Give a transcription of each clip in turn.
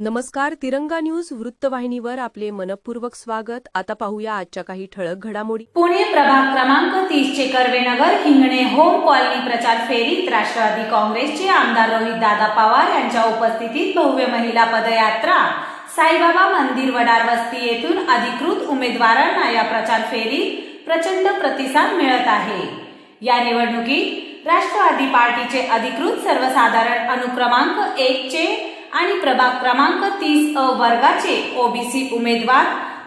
नमस्कार तिरंगा न्यूज वृत्तवाहिनीवर आपले मनपूर्वक स्वागत. आता पाहूया आजच्या काही ठळक घडामोडी. पुणे प्रभाग क्रमांक तीस चे कर्वेनगर हिंगणे होम कॉलनी प्रचार फेरीत राष्ट्रवादी काँग्रेसचे आमदार रोहित दादा पवार यांच्या उपस्थितीत भव्य महिला पदयात्रा. साईबाबा मंदिर वडार वस्ती येथून अधिकृत उमेदवारांना या प्रचार फेरीत प्रचंड प्रतिसाद मिळत आहे. या निवडणुकीत राष्ट्रवादी पार्टीचे अधिकृत सर्वसाधारण अनुक्रमांक एक चे आणि प्रभाग क्रमांक तीस अ वर्गाचे ओबीसी उमेदवार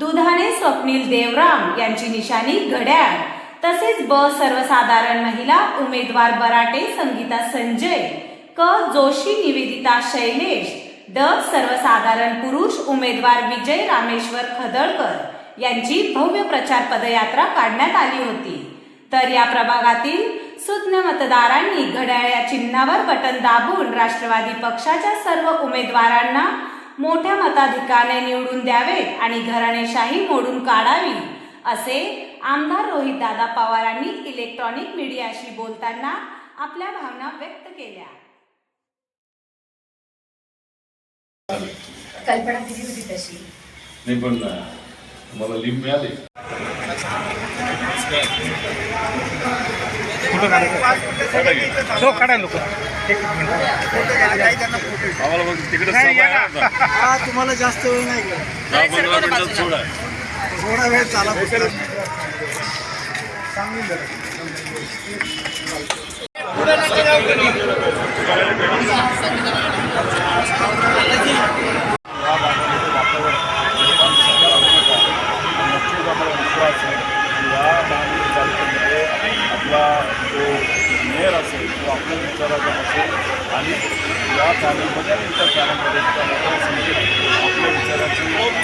दुधाने स्वप्नील देवराम यांची निशाणी घड्याळ. तसेच ब सर्वसाधारण महिला उमेदवार बराटे संगीता संजय क जोशी निवेदिता शैलेश द सर्वसाधारण पुरुष उमेदवार विजय रामेश्वर खदळकर यांची भव्य प्रचार पदयात्रा काढण्यात आली होती. तर या प्रभागातील सुज्ञ मतदारांनी घड्याळ या चिन्हावर बटन दाबून राष्ट्रवादी पक्षाच्या सर्व उमेदवारांना मोठ्या मताधिकाने निवडून द्यावेत आणि घराणेशाही मोडून काढावी असे आमदार रोहितदादा पवारांनी इलेक्ट्रॉनिक मीडियाशी बोलताना आपल्या भावना व्यक्त केल्या. कल्पना केली होती तशी? नाही पण मला लिंब मिळाली. तो काढा लोक. हा तुम्हाला जास्त वेळ नाही थोडा. वेळ चाला फक्त. या भागामध्ये वातावरण एकदम सकारात्मक आहे आणि नक्कीच आम्हाला विश्वास आहे की या महानगर तालुक्यामध्ये आपला जो मेयर असेल तो आपल्या विचाराचा असेल आणि या चॅनलमध्ये आणि इतर चॅनलमध्ये सुद्धा मोठ्या संख्येने आपल्या विचाराची लोक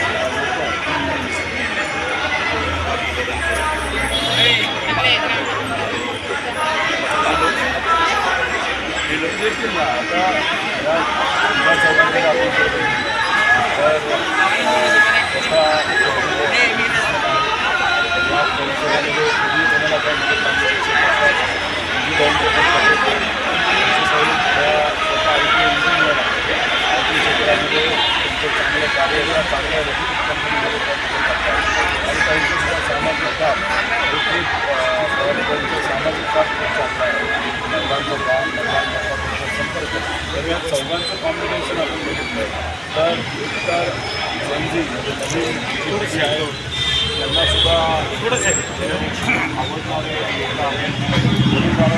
हे लोक देखील ना आता या या चौकामध्ये आपण जर तर स्वतः या परिसरामध्ये पूर्वी कोणाला काही मदत लागली पूर्वी जाऊन ते पण करत होते. विशेषतः या स्वतः I T engineer I T क्षेत्रामध्ये तुमचं चांगलं कार्य या चांगल्या रेप्युटेड कंपनीमध्ये त्या तिथे करतात आणि त्यांचं सुद्धा सामाजिक काम हे खूप त्यांचं सामाजिक काम खूप आहे महिलांचं काम महिलांचा संपर्क तर या चौघांचं कॉम्बिनेशन आपण बघितलं तर एकतर संजी म्हणजे नवीन पिढी आहे त्यांना सुद्धा थोडंच आवडणारे लोक आहेत मुलींद्वारा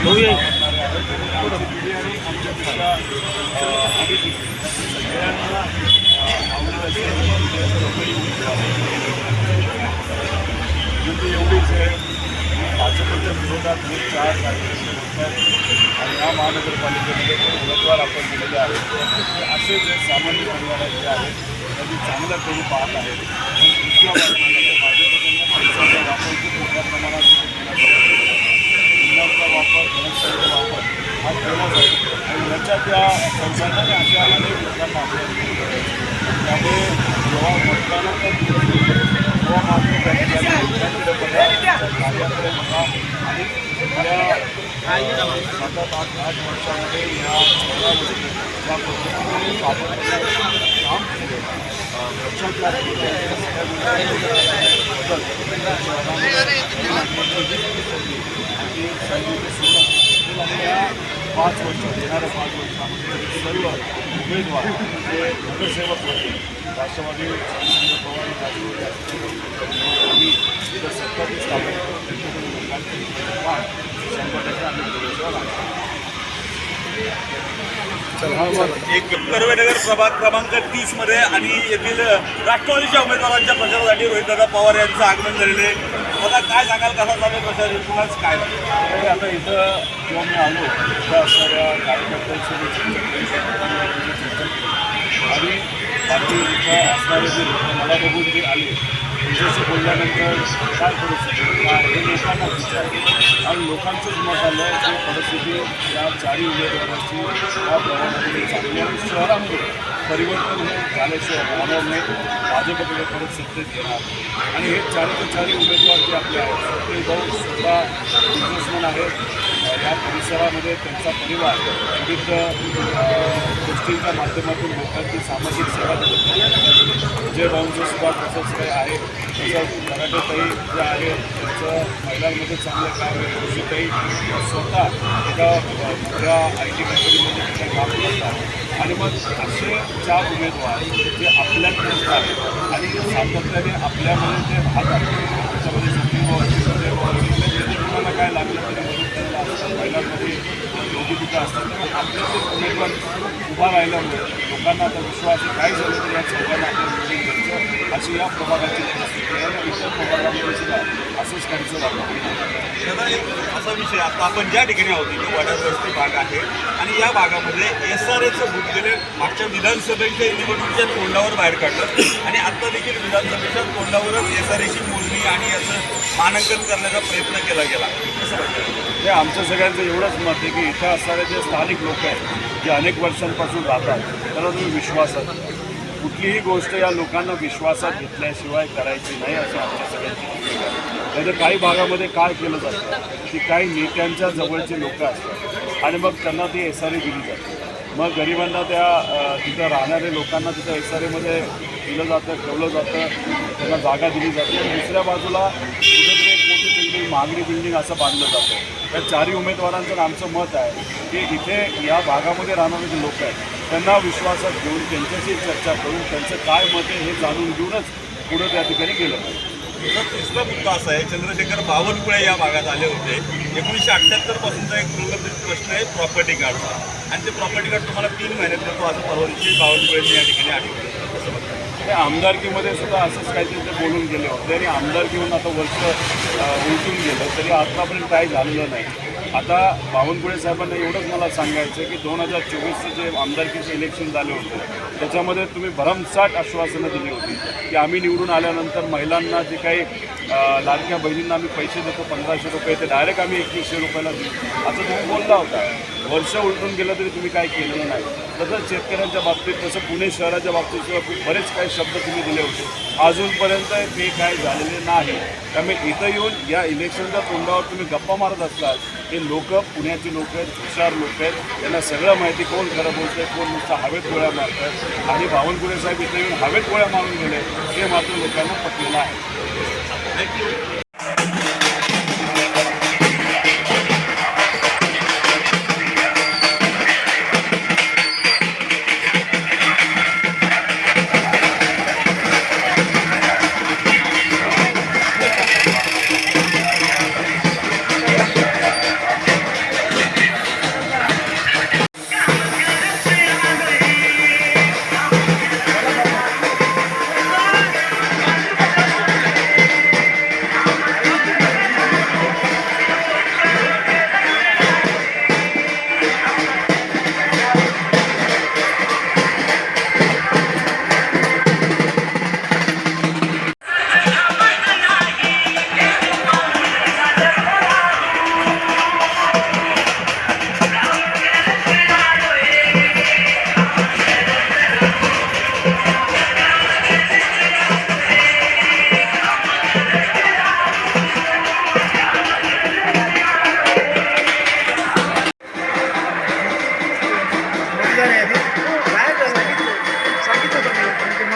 आवडणारे आहेत पुढं पिढी आणि आमच्यापेक्षा अं, आधी पिढी सगळ्यांना अं, आवडत असेल म्हणजे एवढीच आहे भाजपच्या विरोधात हे चार कार्यकर्ते होतात आणि या महानगरपालिकेमध्ये जे उमेदवार आपण दिलेले आहेत. असे जे सामान्य परिवाराचे आहेत त्यांनी चांगलं करून पाहत आहेत. पण दुसऱ्या बाजूला पैशाचा वापर खूप मोठ्या प्रमाणात केला जातो. वापर वापर हा केला जातो. आणि याच्यात त्या संसाधने अशा अनेक लोकांना आपल्या त्यामुळे जेव्हा मतदानाचा दिवस येतो, तेव्हा मात्र त्यांनी त्यांच्याकडे बघा त्यांच्या कार्याकडे बघा आणि गेल्या सात आठ आठ आठ वर्षामध्ये या शहरामध्ये ज्या पद्धतीने सातत्याने काम केलं अं, पक्षातल्या नेत्यांनी सगळ्या गोष्टी बदल आणि संयुक्त सोडा आणि या पाच वर्ष येणाऱ्या पाच वर्षामध्ये सर्व उमेदवार जे नगरसेवक होते राष्ट्रवादी शरद पवार राष्ट्रवादी कर्वेनगर प्रभाग क्रमांक तीसमध्ये आणि येथील राष्ट्रवादीच्या उमेदवारांच्या प्रचारासाठी रोहितदादा पवार यांचं आगमन झालेलं आहे. आता काय सांगाल कसा चालू प्रचार? एकूणच काय आता इथं जेव्हा मी आलो इथं असणाऱ्या केली. आणि बाकी इथं असणारे जे मला बघून जे आले त्यांच्याशी बोलल्यानंतर काय परिस्थिती हे लोकांना विचार आणि लोकांचंच मत आलं की परिस्थिती या चारही उमेदवारांची या प्रवासामध्ये चांगली आणि शहरामध्ये परिवर्तन हे झाल्याशिवाय राहणार नाही. भाजपकडे परत सत्तेत येणार. आणि हे चारचे चारही उमेदवार जे आपले आहेत ते जाऊन सुद्धा बिझनेसमॅन आहेत. त्या परिसरामध्ये त्यांचा परिवार विविध गोष्टींच्या माध्यमातून लोकांची सामाजिक सेवा तिथे जे विजय भाऊंचं सुद्धा तसंच काही आहे तसंच मराठीताई जे आहे त्यांचं महिलांमध्ये चांगलं काम आहे काही स्वतः एका मोठ्या आय टी कंपनीमध्ये तिथे काम करतात आणि मग असे चार उमेदवार जे आपल्यात नसतात आणि सातत्याने आपल्यामध्ये ते राहतात त्याच्यामध्ये सुप्रीम कोर्टामध्ये कोणाला काय लागलं तरी महिलांमध्ये योग्यता तिथं असतात. त्यामुळे आपल्याचे उमेदवार उभा राहिल्यामुळे लोकांना आता विश्वास काय झालं तर या सगळ्यांना आपण अशी या प्रभागाची परिस्थिती आहे. आणि इतर प्रभागामध्ये सुद्धा असंच त्यांचं वाटतं दादा एक असा विषय आता आपण ज्या ठिकाणी आहोत तो वडार भाग आहे आणि या भागामध्ये एस आर एचं बूथ गेले मागच्या विधानसभेच्या निवडणुकीच्या तोंडावर बाहेर काढलं आणि आत्ता देखील विधानसभेच्या तोंडावरच एस आर एची मोजणी आणि याचं मानांकन करण्याचा प्रयत्न केला गेला. कसं वाटतं? हे आमचं सगळ्यांचं एवढंच मत आहे की इथं असणारे जे स्थानिक लोक आहेत जे अनेक वर्षांपासून राहतात त्याला तुम्ही विश्वासात कुठलीही गोष्ट या लोकांना विश्वासात घेतल्याशिवाय करायची नाही असं आमच्या सगळ्यांची नाहीतर काही भागामध्ये काय केलं जातं की काही नेत्यांच्या जवळचे लोक असतात. आणि मग त्यांना ती एस आर दिली जाते. मग गरिबांना त्या तिथं राहणाऱ्या लोकांना तिथं एस आर एमध्ये दिलं जातं ठेवलं जातं त्यांना जागा दिली जाते. दुसऱ्या बाजूला कुठेतरी एक मोठी बिल्डिंग महागडी बिल्डिंग असं बांधलं जातं. या चारही उमेदवारांचं आमचं मत आहे की इथे या भागामध्ये राहणारे जे लोक आहेत त्यांना विश्वासात घेऊन त्यांच्याशी चर्चा करून त्यांचं काय मत आहे हे जाणून घेऊनच पुढं त्या ठिकाणी गेलं पाहिजे. त्याचा तिसरा मुद्दा असा आहे चंद्रशेखर बावनकुळे या भागात आले होते. एकोणीसशे अठ्ठ्याहत्तरपासूनचा एक प्रलंबित प्रश्न आहे प्रॉपर्टी कार्डचा आणि ते प्रॉपर्टी कार्ड तुम्हाला तीन महिन्यात देतो असं परवानगी दिवशी बावनकुळेंनी या ठिकाणी आठवलं ते आमदारकीमध्ये सुद्धा असंच काहीतरी ते बोलून गेले होते. आणि आमदारकीहून आता वर्ष उलटून गेलं तरी आतापर्यंत काही झालेलं नाही. आता बावनकुळे साहेबांना एवढंच मला सांगायचं की दोन हजार चोवीसचं जे आमदारकीचं इलेक्शन झाले होते त्याच्यामध्ये तुम्ही भरमसाठ आश्वासनं दिली होती की आम्ही निवडून आल्यानंतर महिलांना जे काही लाडक्या बहिणींना आम्ही पैसे देतो पंधराशे रुपये ते डायरेक्ट आम्ही एकवीसशे रुपयाला देऊ. असं तुम्ही बोलला होता. वर्ष उलटून गेलं तरी तुम्ही काय केलेलं नाही. तसंच शेतकऱ्यांच्या बाबतीत तसं पुणे शहराच्या बाबतीत सुद्धा बरेच काही शब्द तुम्ही दिले होते. अजूनपर्यंत ते काय झालेले नाही. त्यामुळे इथं येऊन या इलेक्शनच्या तोंडावर तुम्ही गप्पा मारत असतात हे लोक पुण्याची लोक आहेत हुशार लोक आहेत त्यांना सगळं माहिती कोण खरं बोलतंय कोण नुसतं हवेत गोळ्या मारतात आणि बावनकुळे साहेब इथे येऊन हवेत गोळ्या मारून गेले हे मात्र लोकांना पटलेलं आहे.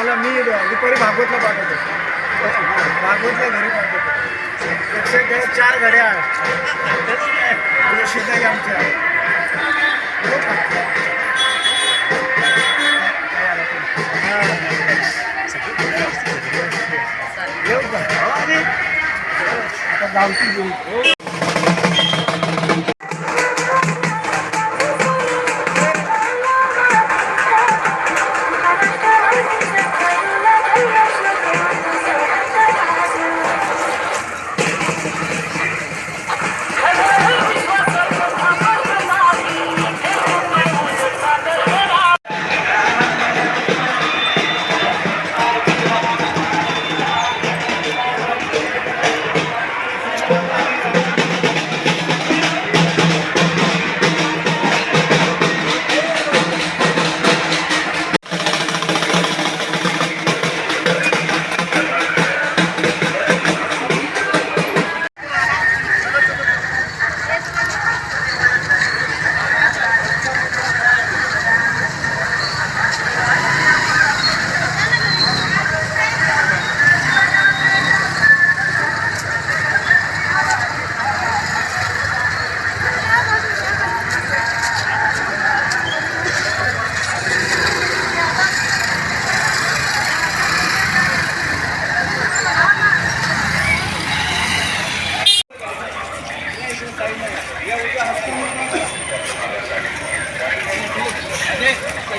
मला मी दुपारी भागवतला पाठवतो. भागवतला घरी पाठवतो. एकशे घे चार घड्या जोशीताई आमच्या. येऊ का? हो, गावठी घेऊ